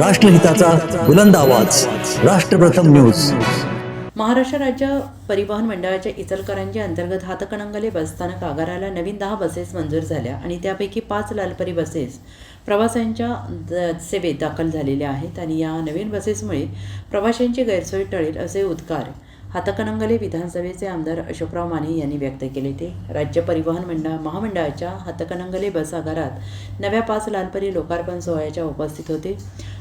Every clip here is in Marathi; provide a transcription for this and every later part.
राष्ट्रहिताचा बुलंद आवाज. राष्ट्रप्रथम न्यूज. महाराष्ट्र राज्य परिवहन मंडळाच्या इचलकरांच्या अंतर्गत हातकणंगले बसस्थानक आगाराला नवीन दहा बसेस मंजूर झाल्या आणि त्यापैकी पाच लालपरी बसेस प्रवाशांच्या सेवेत दाखल झालेल्या आहेत आणि या नवीन बसेसमुळे प्रवाशांची गैरसोय टळेल असे उद्गार हातकणंगले विधानसभेचे आमदार अशोकराव माने यांनी व्यक्त केले ते. राज्य परिवहन मंडळ महामंडळाच्या हातकणंगले बस आगारात नव्या पाच लालपरी लोकार्पण सोहळ्याच्या उपस्थित होते.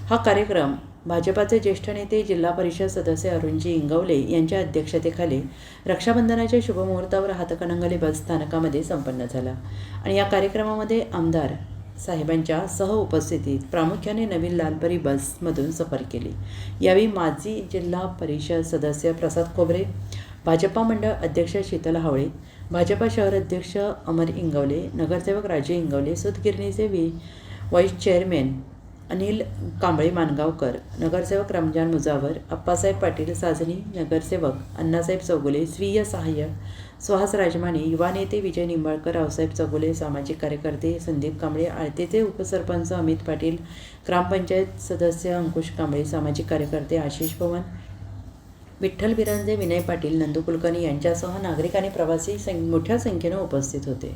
हा कार्यक्रम भाजपाचे ज्येष्ठ नेते जिल्हा परिषद सदस्य अरुणजी इंगवले यांच्या अध्यक्षतेखाली रक्षाबंधनाच्या शुभमुहूर्तावर हातकणंगले बस स्थानकामध्ये संपन्न झाला. आणि या कार्यक्रमामध्ये आमदार साहेबांच्या सह उपस्थितीत प्रामुख्याने नवीन लालपरी बसमधून सफर केली. यावेळी माजी जिल्हा परिषद सदस्य प्रसाद खोबरे भाजपा मंडळ अध्यक्ष शीतल हावळे भाजपा शहर अध्यक्ष अमर इंगवले नगरसेवक Raje Ingawale सुतगिरणीचे V. Vice chairman Anil Kamble Mangaonkar नगरसेवक रमजान मुजावर अप्पासाहेब पाटील साजनी नगरसेवक अण्णासाहेब चौगुले स्वीय सहाय्यक सुहास राजमाने युवा नेते विजय निंबाळकर रावसाहेब चौगुले सामाजिक कार्यकर्ते संदीप कांबळे आळतेचे उपसरपंच अमित पाटील ग्रामपंचायत सदस्य अंकुश कांबळे सामाजिक कार्यकर्ते आशिष पवन विठ्ठल बिरांजे विनय पाटील नंदू कुलकर्णी यांच्यासह नागरिक आणि प्रवासी सं मोठ्या संख्येनं उपस्थित होते.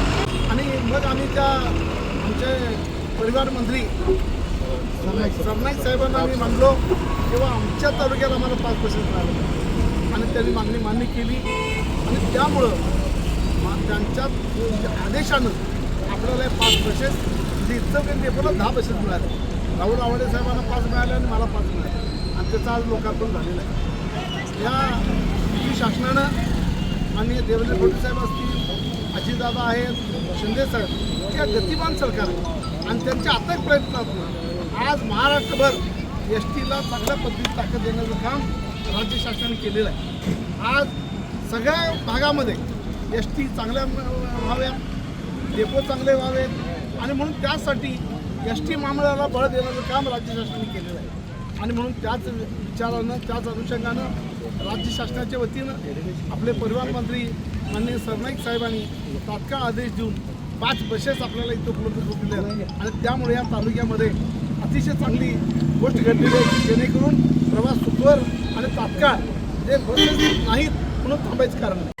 आणि मग आम्ही त्या आमचे परिवार मंत्री सरनाईक साहेबांना आम्ही मानलो. तेव्हा आमच्या तालुक्यात आम्हाला पाच पर्सेंट मिळालं. आणि त्यांनी मागणी मान्य केली. आणि त्यामुळं मा- त्यांच्या आदेशानं आपल्याला पाच पर्सेंट म्हणजे इथं पेपरला दहा पर्सेंट मिळालं. राहुल आवडे साहेबांना पाच मिळाले आणि मला पाच मिळाले. आणि त्याचा आज लोकार्पण झालेलं आहे. या शासनानं माननीय देवेंद्र फडणवीस साहेब असतील अजितदादा आहेत शिंदे साहेब या गतिमान सरकार आणि त्यांच्या अथक प्रयत्नातून आज महाराष्ट्रभर एस टीला चांगल्या पद्धतीत ताकद देण्याचं काम राज्य शासनाने केलेलं आहे. आज सगळ्या भागामध्ये एस टी चांगल्या व्हाव्या डेपो चांगले व्हावेत. आणि म्हणून त्यासाठी एस टी महामंडळाला बळ देण्याचं काम राज्य शासनाने केलेलं आहे. आणि म्हणून त्याच विचारानं त्याच अनुषंगानं राज्य शासनाच्या वतीनं आपले परिवहन मंत्री माननीय सरनाईक साहेबांनी तात्काळ आदेश देऊन पाच बसेस आपल्याला इथं उपलब्ध करून दिल्या. आणि त्यामुळे या तालुक्यामध्ये अतिशय चांगली गोष्ट घडलेली आहे. जेणेकरून प्रवास सुखवर आणि तात्काळ जे बसेस नाहीत म्हणून थांबायचं कारण नाही.